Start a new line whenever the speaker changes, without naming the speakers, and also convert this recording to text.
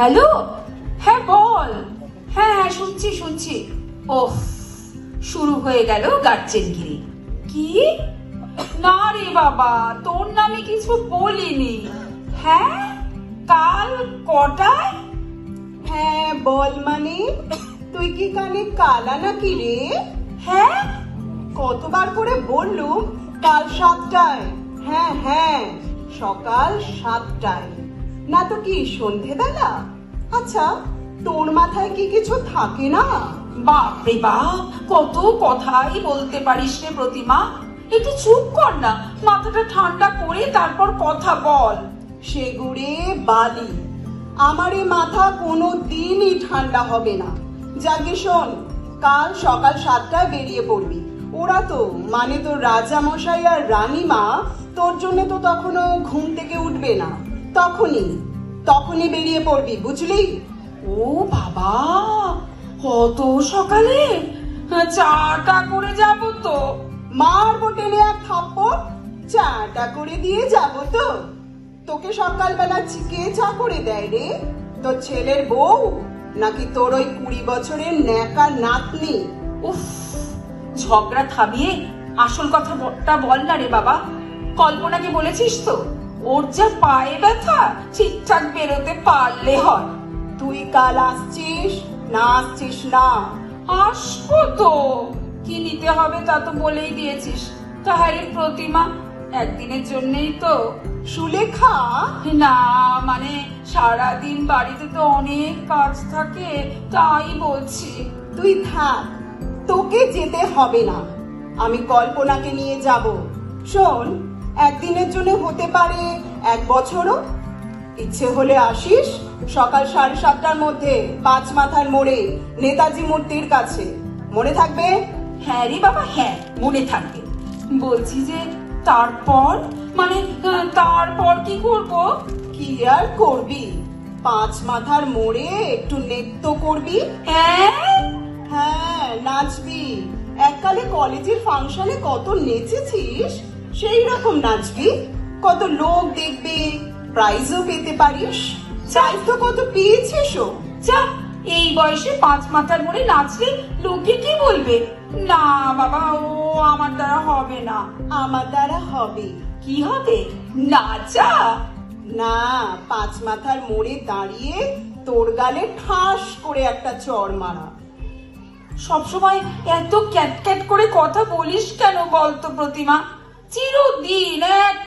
Hello? হ্যাঁ বল। হ্যাঁ হ্যাঁ শুনছি শুনছি। ওফ, শুরু হয়ে গেল গার্জেনগিরি। কি? না রে বাবা, তোর নামে কিছু বলিনি। হ্যাঁ? কাল কটায়?
হ্যাঁ বল মানে তুই কি কানে কালা নাকি রে?
হ্যাঁ?
কতবার করে বললুম, কাল সাতটায়। হ্যাঁ হ্যাঁ সকাল সাতটায়। না তো কি সন্ধেবেলা? আচ্ছা তোর মাথায় কি কিছু থাকে না?
বাপরে বাপ কত কথাই বলতে পারিস রে প্রতিমা। একটু চুপ কর না মাথাটা ঠান্ডা করে তারপর কথা বল।
সেগুড়ে বালি আমার এ মাথা কোনো দিনই ঠান্ডা হবে না। যাকে শোন কাল সকাল সাতটায় বেরিয়ে পড়বি। ওরা তো মানে তোর রাজা মশাই আর রানীমা তোর জন্য তো তখনও ঘুম থেকে উঠবে না। তখনই তখনই বেরিয়ে পড়বি, বুঝলি?
ও বাবা, কত সকালে। চাটা করে যাব তো।
মারবো টেনে এক থাপ্পড়। চাটা করে দিয়ে যাব তো। তোকে সকালবেলা চিকে চা করে দেয় রে। তোর ছেলের বউ, নাকি তোর ওই কুড়ি বছরের ন্যাকা নাতনি?
উফ, ঝগড়া থামিয়ে আসল কথাটা বল না রে বাবা। কল্পনাকে বলেছিস তো? ওর যা পায়ে ব্যথা, ঠিকঠাক বেরোতে পারলে হয়।
তুই কাল আসছিস? না আসছিস না।
আসব তো। কি নিতে হবে তা তো বলেই দিয়েছিস। তাহারে প্রতিমা একদিনের জন্যই তো।
সুলেখা
না মানে সারাদিন বাড়িতে তো অনেক কাজ থাকে, তাই বলছি।
তুই থাক, তোকে যেতে হবে না। আমি কল্পনাকে নিয়ে যাব। শোন একদিনের জন্য হতে পারে এক বছরও? ইচ্ছে হলে আসিস সকাল সাড়ে সাতটার মধ্যে পাঁচ মাথার মোড়ে নেতাজি মূর্তির কাছে। মনে থাকবে?
হ্যাঁ রে বাবা হ্যাঁ মনে থাকবে। বলছি যে তারপর? মানে তারপর কি করব?
কি আর করবি? পাঁচ মাথার মোড়ে একটু নৃত্য করবি?
হ্যাঁ।
হ্যাঁ নাচবি। এককালে কলেজের ফাংশনে কত নেচেছিস? সেই রকম নাচবি কত লোক দেখবে প্রাইজও পেতে পারিস। প্রাইজ তো কত পেয়েছিস ও।
যা, এই বয়সে পাঁচ মাথার মোড়ে নাচলে লোকে কি বলবে? না বাবা ও, আমার দ্বারা হবে না।
আমার দ্বারা হবে।
কি হবে? নাচা
না, পাঁচ মাথার মোড়ে দাঁড়িয়ে তোর গালে ঠাস করে একটা চড় মারা।
সবসময় এত ক্যাট ক্যাট করে কথা বলিস কেন বলতো প্রতিমা। চিরদিন এক